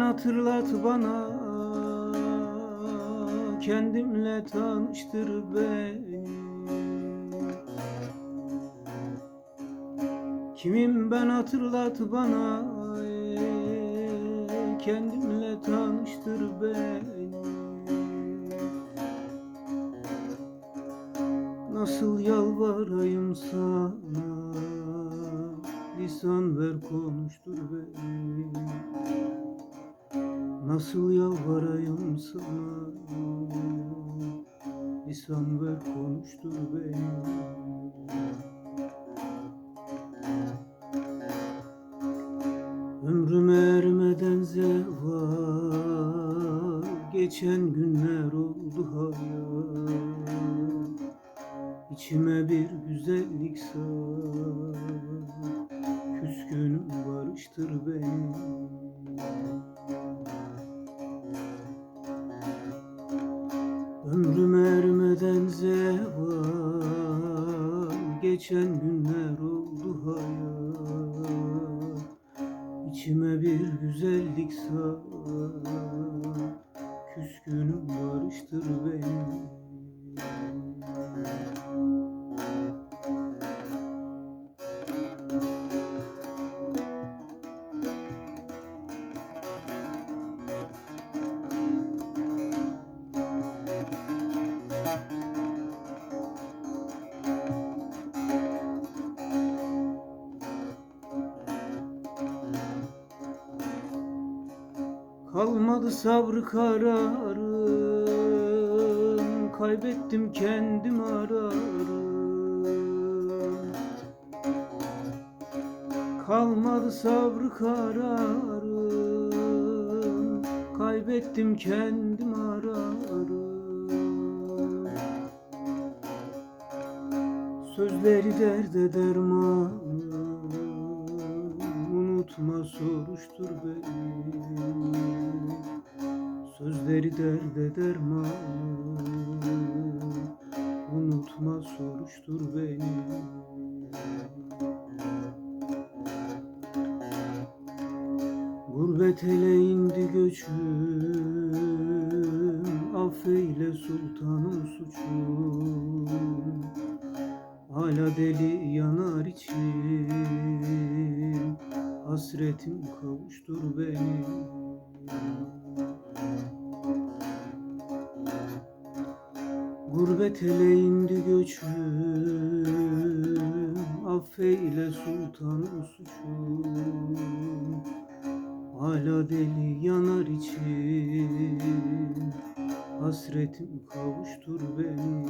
hatırlat bana. Kendimle tanıştır beni. Kimim ben hatırlat bana. Kendimle tanıştır beni. Nasıl yalvarayım sana? Lisan ver konuştur beni Nasıl yalvarayım sana? Lisan ver konuştur beni. Ömrüm ermeden zeval Geçen günler oldu hayal İçime bir güzellik sar Küskünüm barıştır beni Ömrüm ermeden zeval Geçen günler oldu hayal. İçime bir güzellik sar Kalmadı sabrı kararım. Kaybettim kendim ararım. Kalmadı sabrı kararım. Kaybettim kendim ararım. Sözleri derde dermanım Unutma soruştur beni. Sözleri derde dermanım Unutma soruştur beni. Gurbet ele indi göçüm. Affeyle sultanım suçum. Hala deli yanar içim Hasretim kavuştur beni Gurbet ele indi göçüm Affeyle sultanım suçum. Hala deli yanar içim Hasretim kavuştur beni